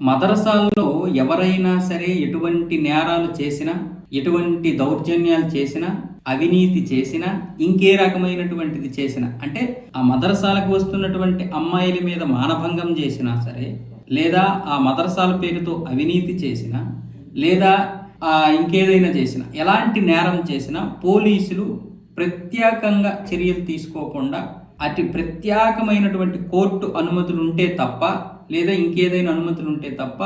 మదరసాల్లో ఎవరైనా సరే ఎటువంటి నేరాలు చేసినా ఎటువంటి దౌర్జన్యాలు చేసినా అవినీతి చేసినా ఇంకే రకమైనటువంటిది చేసినా అంటే ఆ మదరసాలకు వస్తున్నటువంటి అమ్మాయిల మీద మానభంగం చేసినా సరే లేదా ఆ మదరసాల పేరుతో అవినీతి చేసినా లేదా ఆ ఇంకేదైనా చేసిన ఎలాంటి నేరం చేసినా పోలీసులు ప్రత్యేకంగా చర్యలు తీసుకోకుండా అతి ప్రత్యేకమైనటువంటి కోర్టు అనుమతులు ఉంటే తప్ప లేదా ఇంకేదైనా అనుమతులు ఉంటే తప్ప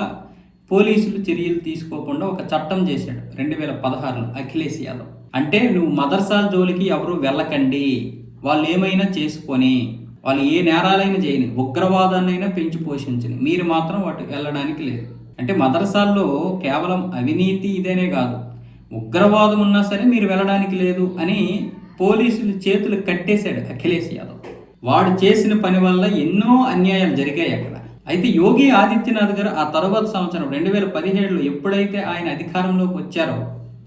పోలీసులు చర్యలు తీసుకోకుండా ఒక చట్టం చేశాడు రెండు వేల పదహారులో అఖిలేష్ యాదవ్. అంటే నువ్వు మదర్సా జోలికి ఎవరు వెళ్ళకండి. వాళ్ళు ఏమైనా చేసుకొని వాళ్ళు ఏ నేరాలైనా చేయని ఉగ్రవాదాన్నైనా పెంచి పోషించని. మీరు మాత్రం వాటి వెళ్ళడానికి లేదు. అంటే మదర్సాల్లో కేవలం అవినీతి ఇదేనే కాదు. ఉగ్రవాదం ఉన్నా సరే మీరు వెళ్ళడానికి లేదు అని పోలీసులు చేతులు కట్టేశాడు అఖిలేష్ యాదవ్. వాడు చేసిన పని వల్ల ఎన్నో అన్యాయాలు జరిగాయి అక్కడ. అయితే యోగి ఆదిత్యనాథ్ గారు ఆ తర్వాత సంవత్సరం రెండు వేల పదిహేడులో ఎప్పుడైతే ఆయన అధికారంలోకి వచ్చారో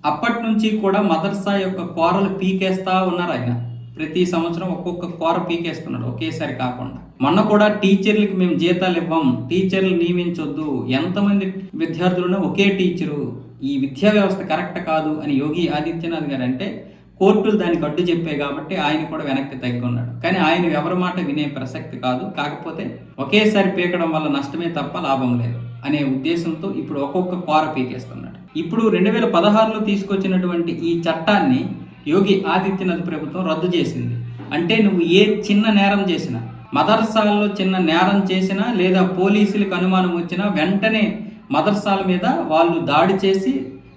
అప్పటి నుంచి కూడా మదర్సా యొక్క కోరలు పీకేస్తా ఉన్నారు ఆయన. ప్రతి సంవత్సరం ఒక్కొక్క కోర పీకేస్తున్నాడు ఒకేసారి కాకుండా. మొన్న కూడా టీచర్లకి మేము జీతాలు ఇవ్వం టీచర్లు నియమించొద్దు ఎంతమంది విద్యార్థులను ఒకే టీచరు ఈ విద్యా వ్యవస్థ కరెక్ట్ కాదు అని యోగి ఆదిత్యనాథ్ గారు అంటే కోర్టులు దానికి అడ్డు చెప్పాయి కాబట్టి ఆయన కూడా వెనక్కి తగ్గి ఉన్నాడు కానీ ఆయన ఎవరి మాట వినే ప్రసక్తి కాదు. కాకపోతే ఒకేసారి పీకడం వల్ల నష్టమే తప్ప లాభం లేదు అనే ఉద్దేశంతో ఇప్పుడు ఒక్కొక్క కోర పీకేస్తున్నాడు. ఇప్పుడు రెండు వేల పదహారులో తీసుకొచ్చినటువంటి ఈ చట్టాన్ని యోగి ఆదిత్యనాథ్ ప్రభుత్వం రద్దు చేసింది. అంటే నువ్వు ఏ చిన్న నేరం చేసినా మదర్సాల్లో చిన్న నేరం చేసినా లేదా పోలీసులకు అనుమానం వచ్చినా వెంటనే మదర్సాల మీద వాళ్ళు దాడి చేసి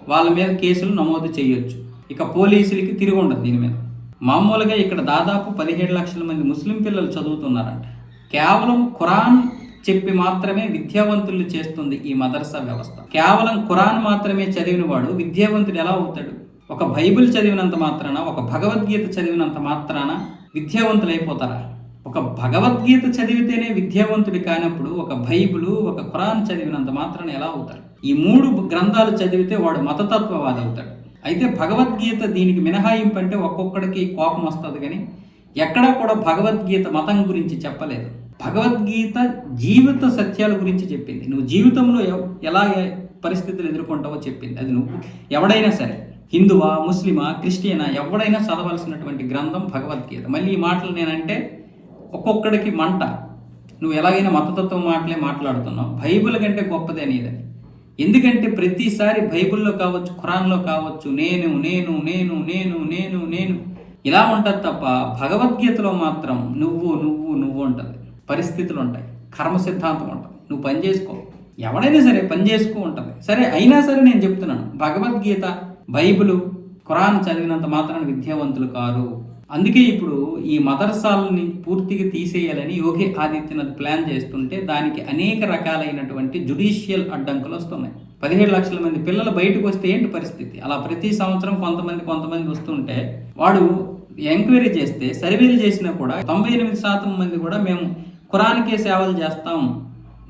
వాళ్ళ మీద కేసులు నమోదు చేయొచ్చు. ఇక పోలీసులకి తిరిగి ఉండదు దీని మీద. మామూలుగా ఇక్కడ దాదాపు పదిహేడు లక్షల మంది ముస్లిం పిల్లలు చదువుతున్నారంట. కేవలం ఖురాన్ చెప్పి మాత్రమే విద్యావంతులు చేస్తుంది ఈ మదర్సా వ్యవస్థ. కేవలం ఖురాన్ మాత్రమే చదివిన వాడు విద్యావంతుడు ఎలా అవుతాడు? ఒక బైబిల్ చదివినంత మాత్రాన ఒక భగవద్గీత చదివినంత మాత్రాన విద్యావంతులు అయిపోతారా? ఒక భగవద్గీత చదివితేనే విద్యావంతుడి కానప్పుడు ఒక బైబిలు ఒక ఖురాన్ చదివినంత మాత్రాన ఎలా అవుతారు? ఈ మూడు గ్రంథాలు చదివితే వాడు మతతత్వవాది అవుతాడు. అయితే భగవద్గీత దీనికి మినహాయింపు అంటే ఒక్కొక్కడికి కోపం వస్తుంది కానీ ఎక్కడా కూడా భగవద్గీత మతం గురించి చెప్పలేదు. భగవద్గీత జీవిత సత్యాల గురించి చెప్పింది. నువ్వు జీవితంలో ఎలా పరిస్థితులు ఎదుర్కొంటావో చెప్పింది. అది నువ్వు ఎవడైనా సరే హిందువా ముస్లిమా క్రిస్టియనా ఎవడైనా చదవాల్సినటువంటి గ్రంథం భగవద్గీత. మళ్ళీ ఈ మాటలు నేనంటే ఒక్కొక్కడికి మంట. నువ్వు ఎలాగైనా మతతత్వం మాటలే మాట్లాడుతున్నావు. బైబిల్ కంటే గొప్పదే నీదని ఎందుకంటే ప్రతిసారి బైబిల్లో కావచ్చు ఖురాన్లో కావచ్చు నేను నేను నేను నేను నేను నేను ఇలా ఉంటుంది తప్ప భగవద్గీతలో మాత్రం నువ్వు నువ్వు నువ్వు ఉంటుంది. పరిస్థితులు ఉంటాయి కర్మ సిద్ధాంతం ఉంటుంది. నువ్వు పని చేసుకో. ఎవడైనా సరే పని చేసుకో ఉంటుంది. సరే అయినా సరే నేను చెప్తున్నాను భగవద్గీత బైబిలు ఖురాన్ చదివినంత మాత్రాన్ని విద్యావంతులు కారు. అందుకే ఇప్పుడు ఈ మదర్సాలని పూర్తిగా తీసేయాలని యోగి ఆదిత్యనాథ్ ప్లాన్ చేస్తుంటే దానికి అనేక రకాలైనటువంటి జుడిషియల్ అడ్డంకులు వస్తున్నాయి. పదిహేడు లక్షల మంది పిల్లలు బయటకు వస్తే ఏంటి పరిస్థితి? అలా ప్రతి సంవత్సరం కొంతమంది కొంతమంది వస్తుంటే వాడు ఎంక్వైరీ చేస్తే సర్వేలు చేసినా కూడా తొంభై ఎనిమిది శాతం మంది కూడా మేము ఖురాన్కే సేవలు చేస్తాం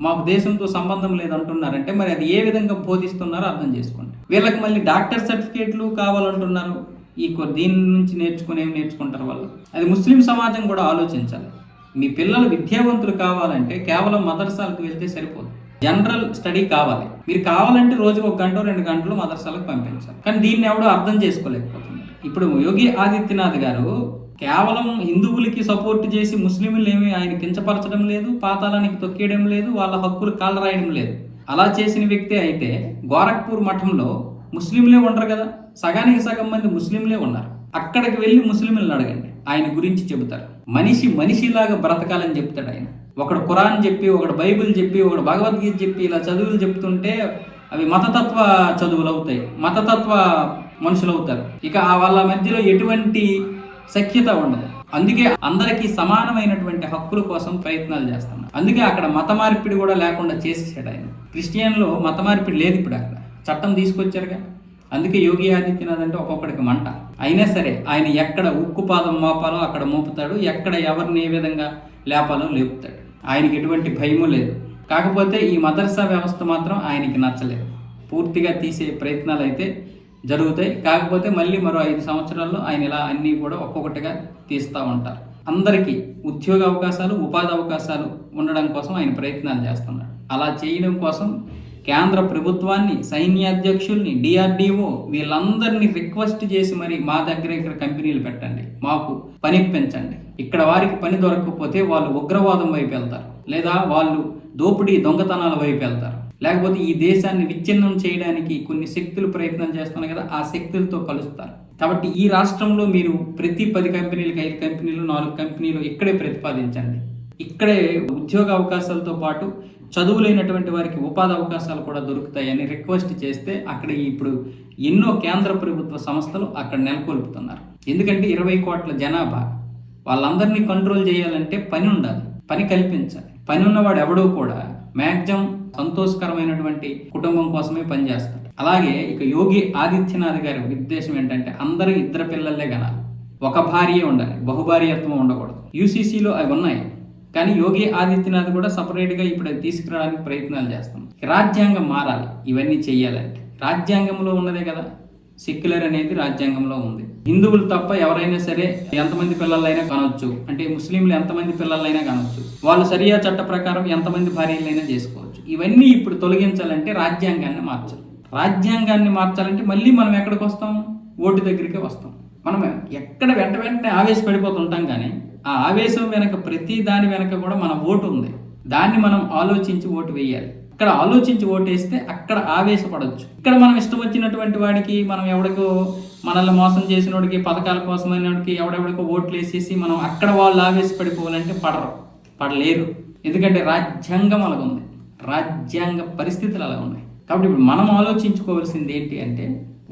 మాకు దేశంతో సంబంధం లేదంటున్నారంటే మరి అది ఏ విధంగా బోధిస్తున్నారో అర్థం చేసుకోండి. వీళ్ళకి మళ్ళీ డాక్టర్ సర్టిఫికేట్లు కావాలంటున్నారు. ఈ దీని నుంచి నేర్చుకుని ఏం నేర్చుకుంటారు వాళ్ళు? అది ముస్లిం సమాజం కూడా ఆలోచించాలి. మీ పిల్లలు విద్యావంతులు కావాలంటే కేవలం మదర్సాలకు వెళ్తే సరిపోదు. జనరల్ స్టడీ కావాలి. మీరు కావాలంటే రోజుకు ఒక గంట రెండు గంటలు మదర్సాలకు పంపించాలి. కానీ దీన్ని ఎవడో అర్థం చేసుకోలేకపోతున్నారు. ఇప్పుడు యోగి ఆదిత్యనాథ్ గారు కేవలం హిందువులకి సపోర్ట్ చేసి ముస్లింలు ఏమి ఆయన కించపరచడం లేదు పాతాళానికి తొక్కేయడం లేదు వాళ్ళ హక్కులు కాలరాయడం లేదు. అలా చేసిన వ్యక్తి అయితే గోరఖ్పూర్ మఠంలో ముస్లింలే ఉండరు కదా? సగానికి సగం మంది ముస్లింలే ఉన్నారు. అక్కడికి వెళ్ళి ముస్లింలను అడగండి. ఆయన గురించి చెబుతారు మనిషి మనిషిలాగా బ్రతకాలని చెప్తాడు ఆయన. ఒకడు ఖురాన్ చెప్పి ఒకడు బైబిల్ చెప్పి ఒకడు భగవద్గీత చెప్పి ఇలా చదువులు చెప్తుంటే అవి మతతత్వ చదువులు అవుతాయి. మతతత్వ మనుషులు అవుతారు. ఇక ఆ వాళ్ళ మధ్యలో ఎటువంటి సఖ్యత ఉండదు. అందుకే అందరికీ సమానమైనటువంటి హక్కుల కోసం ప్రయత్నాలు చేస్తున్నారు. అందుకే అక్కడ మత మార్పిడి కూడా లేకుండా చేసేసాడు ఆయన. క్రిస్టియన్లో మత మార్పిడి లేదు ఇప్పుడు అక్కడ. చట్టం తీసుకొచ్చారుగా. అందుకే యోగి ఆదిత్యనాథ్ అంటే ఒక్కొక్కడికి మంట. అయినా సరే ఆయన ఎక్కడ ఉక్కు పాదం మోపాలో అక్కడ మోపుతాడు ఎక్కడ ఎవరిని ఏ విధంగా లేపాలో లేపుతాడు. ఆయనకి ఎటువంటి భయము లేదు. కాకపోతే ఈ మదర్సా వ్యవస్థ మాత్రం ఆయనకి నచ్చలేదు. పూర్తిగా తీసే ప్రయత్నాలు అయితే జరుగుతాయి. కాకపోతే మళ్ళీ మరో ఐదు సంవత్సరాల్లో ఆయన ఇలా అన్నీ కూడా ఒక్కొక్కటిగా తీస్తూ ఉంటారు. అందరికీ ఉద్యోగ అవకాశాలు ఉపాధి అవకాశాలు ఉండడం కోసం ఆయన ప్రయత్నాలు చేస్తున్నాడు. అలా చేయడం కోసం కేంద్ర ప్రభుత్వాన్ని సైన్యాధ్యక్షుల్ని డిఆర్డిఓ వీళ్ళందరినీ రిక్వెస్ట్ చేసి మరి మా దగ్గర ఇక్కడ కంపెనీలు పెట్టండి. మాకు పని పెంచండి. ఇక్కడ వారికి పని దొరకకపోతే వాళ్ళు ఉగ్రవాదం వైపు వెళ్తారు. లేదా వాళ్ళు దోపిడీ దొంగతనాల వైపు వెళ్తారు. లేకపోతే ఈ దేశాన్ని విచ్ఛిన్నం చేయడానికి కొన్ని శక్తులు ప్రయత్నం చేస్తున్నాయి కదా ఆ శక్తులతో కలుస్తారు. కాబట్టి ఈ రాష్ట్రంలో మీరు ప్రతి పది కంపెనీలకు ఐదు కంపెనీలు నాలుగు కంపెనీలు ఇక్కడే ప్రతిపాదించండి. ఇక్కడే ఉద్యోగ అవకాశాలతో పాటు చదువులేనటువంటి వారికి ఉపాధి అవకాశాలు కూడా దొరుకుతాయని రిక్వెస్ట్ చేస్తే అక్కడ ఇప్పుడు ఎన్నో కేంద్ర ప్రభుత్వ సంస్థలు అక్కడ నెలకొల్పుతున్నారు. ఎందుకంటే ఇరవై కోట్ల జనాభా. వాళ్ళందరినీ కంట్రోల్ చేయాలంటే పని ఉండాలి పని కల్పించాలి. పని ఉన్నవాడు ఎవడో కూడా మ్యాక్సిమం సంతోషకరమైనటువంటి కుటుంబం కోసమే పనిచేస్తాడు అలాగే ఇక యోగి ఆదిత్యనాథ్ గారి ఉద్దేశం ఏంటంటే అందరూ ఇద్దరు పిల్లలే కనాలి ఒక భార్య ఉండాలి బహుభార్యత్వం ఉండకూడదు. యూసీసీలో అవి ఉన్నాయి. కానీ యోగి ఆదిత్యనాథ్ కూడా సపరేట్గా ఇప్పుడు అది తీసుకురావడానికి ప్రయత్నాలు చేస్తాం రాజ్యాంగం మారాలి. ఇవన్నీ చేయాలంటే రాజ్యాంగంలో ఉన్నదే కదా. సెక్యులర్ అనేది రాజ్యాంగంలో ఉంది. హిందువులు తప్ప ఎవరైనా సరే ఎంతమంది పిల్లలైనా కనొచ్చు. అంటే ముస్లింలు ఎంతమంది పిల్లలైనా కనొచ్చు. వాళ్ళు సరియా చట్ట ప్రకారం ఎంతమంది భార్యలైనా చేసుకోవచ్చు. ఇవన్నీ ఇప్పుడు తొలగించాలంటే రాజ్యాంగాన్ని మార్చాలి. రాజ్యాంగాన్ని మార్చాలంటే మళ్ళీ మనం ఎక్కడికి వస్తాం? ఓటు దగ్గరికి వస్తాం. మనం ఎక్కడ వెంట వెంటనే ఆవేశపడిపోతుంటాం కానీ ఆ ఆవేశం వెనక ప్రతి దాని వెనక కూడా మన ఓటు ఉంది. దాన్ని మనం ఆలోచించి ఓటు వేయాలి. ఇక్కడ ఆలోచించి ఓటేస్తే అక్కడ ఆవేశపడవచ్చు ఇక్కడ మనం ఇష్టం వచ్చినటువంటి వాడికి మనం ఎవడికో మనల్ని మోసం చేసిన వాడికి పథకాల కోసమైన వాడికి ఎవడెవడికో ఓట్లు వేసేసి మనం అక్కడ వాళ్ళు ఆవేశపడిపోవాలంటే పడరు. పడలేరు. ఎందుకంటే రాజ్యాంగం అలాగ ఉంది రాజ్యాంగ పరిస్థితులు అలా ఉన్నాయి కాబట్టి ఇప్పుడు మనం ఆలోచించుకోవాల్సింది ఏంటి అంటే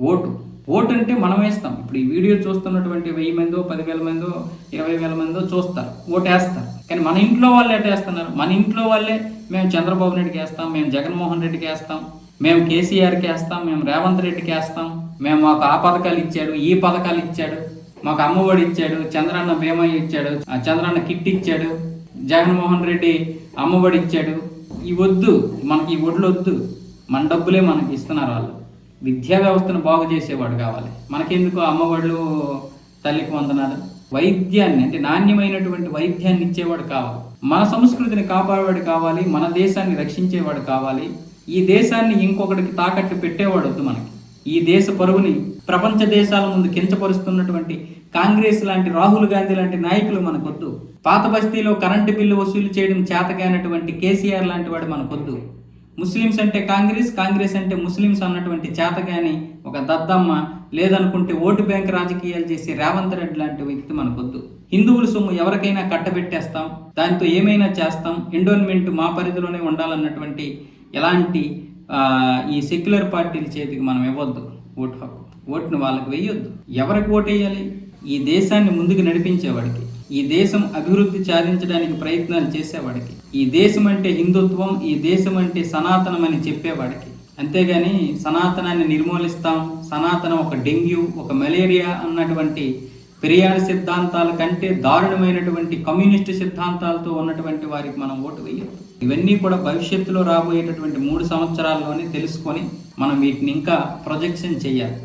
ఓటు. ఓటు అంటే మనం వేస్తాం ఇప్పుడు ఈ వీడియో చూస్తున్నటువంటి వెయ్యి మందో పదివేల మందో ఇరవై వేల మందో చూస్తారు. ఓటు వేస్తారు కానీ మన ఇంట్లో వాళ్ళు ఎట్ వేస్తున్నారు? మన ఇంట్లో వాళ్ళే మేము చంద్రబాబు నాయుడుకి వేస్తాం మేము జగన్మోహన్ రెడ్డికి వేస్తాం మేము కేసీఆర్కి వేస్తాం మేము రేవంత్ రెడ్డికి వేస్తాం మేము మాకు ఆ పథకాలు ఇచ్చాడు ఈ పథకాలు ఇచ్చాడు మాకు అమ్మఒడి ఇచ్చాడు చంద్రన్న బీమా ఇచ్చాడు ఆ చంద్రన్న కిట్ ఇచ్చాడు జగన్మోహన్ రెడ్డి అమ్మఒడి ఇచ్చాడు. ఈ వద్దు మనకి ఈ ఒడ్లు వద్దు. మన డబ్బులే మనకి ఇస్తున్నారు వాళ్ళు. విద్యా వ్యవస్థను బాగు చేసేవాడు కావాలి. మనకెందుకు అమ్మఒడులు తల్లికి వందనాలు? వైద్యాన్ని అంటే నాణ్యమైనటువంటి వైద్యాన్ని ఇచ్చేవాడు కావాలి. మన సంస్కృతిని కాపాడేవాడు కావాలి మన దేశాన్ని రక్షించేవాడు కావాలి. ఈ దేశాన్ని ఇంకొకటికి తాకట్టు పెట్టేవాడు వద్దు మనకి. ఈ దేశ పరువుని ప్రపంచ దేశాల ముందు కించపరుస్తున్నటువంటి కాంగ్రెస్ లాంటి రాహుల్ గాంధీ లాంటి నాయకులు మనకొద్దు. పాత బస్తీలో కరెంటు బిల్లు వసూలు చేయడం చేతకైనటువంటి కేసీఆర్ లాంటి వాడు మనకొద్దు. ముస్లిమ్స్ అంటే కాంగ్రెస్ కాంగ్రెస్ అంటే ముస్లిమ్స్ అన్నటువంటి చేతగాని ఒక దద్దమ్మ లేదనుకుంటే ఓటు బ్యాంక్ రాజకీయాలు చేసే రేవంత్ రెడ్డి లాంటి వ్యక్తి మనకొద్దు. హిందువుల సొమ్ము ఎవరికైనా కట్టబెట్టేస్తాం దాంతో ఏమైనా చేస్తాం ఎండోన్మెంట్ మా పరిధిలోనే ఉండాలన్నటువంటి ఎలాంటి ఈ సెక్యులర్ పార్టీల చేతికి మనం ఇవ్వద్దు ఓటు హక్కు. ఓటును వాళ్ళకి వేయొద్దు ఎవరికి ఓటు వేయాలి ఈ దేశాన్ని ముందుకు నడిపించేవాడికి. ఈ దేశం అభివృద్ధి సాధించడానికి ప్రయత్నాలు చేసేవాడికి. ఈ దేశం అంటే హిందుత్వం ఈ దేశం అంటే సనాతనం అని చెప్పేవాడికి. అంతేగాని సనాతనాన్ని నిర్మూలిస్తాం సనాతనం ఒక డెంగ్యూ ఒక మలేరియా అన్నటువంటి పెరియార్ సిద్ధాంతాల కంటే దారుణమైనటువంటి కమ్యూనిస్టు సిద్ధాంతాలతో ఉన్నటువంటి వారికి మనం ఓటు వేయద్దు. ఇవన్నీ కూడా భవిష్యత్తులో రాబోయేటటువంటి మూడు సంవత్సరాల్లోనే తెలుసుకొని మనం వీటిని ఇంకా ప్రొజెక్షన్ చేయాలి.